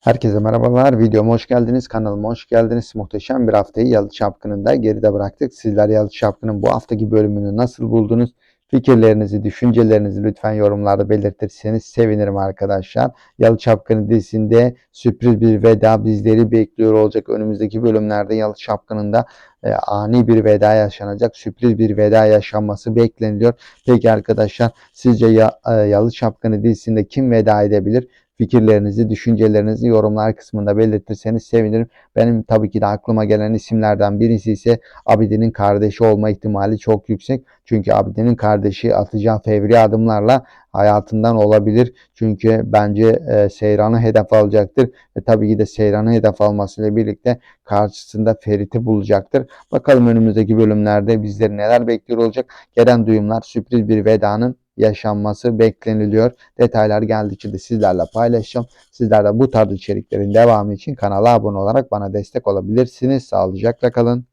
Herkese merhabalar. Videoma hoş geldiniz. Kanalıma hoş geldiniz. Muhteşem bir haftayı Yalı Çapkını'nın da geride bıraktık. Sizler Yalı Çapkın'ın bu haftaki bölümünü nasıl buldunuz? Fikirlerinizi, düşüncelerinizi lütfen yorumlarda belirtirseniz sevinirim arkadaşlar. Yalı Çapkını dizisinde sürpriz bir veda bizleri bekliyor olacak. Önümüzdeki bölümlerde Yalı Çapkını'nda e, ani bir veda yaşanacak. Sürpriz bir veda yaşanması bekleniliyor. Peki arkadaşlar sizce ya, e, Yalı Çapkını dizisinde kim veda edebilir? Fikirlerinizi, düşüncelerinizi yorumlar kısmında belirtirseniz sevinirim. Benim tabii ki de aklıma gelen isimlerden birisi ise Abidi'nin kardeşi olma ihtimali çok yüksek. Çünkü Abidi'nin kardeşi atacağı fevri adımlarla hayatından olabilir. Çünkü bence e, Seyran'ı hedef alacaktır. Ve tabii ki de Seyran'ı hedef almasıyla birlikte karşısında Ferit'i bulacaktır. Bakalım önümüzdeki bölümlerde bizleri neler bekliyor olacak. Gelen duyumlar sürpriz bir vedanın yaşanması bekleniliyor. Detaylar geldikçe de sizlerle paylaşacağım. Sizler de bu tarz içeriklerin devamı için kanala abone olarak bana destek olabilirsiniz. Sağlıcakla kalın.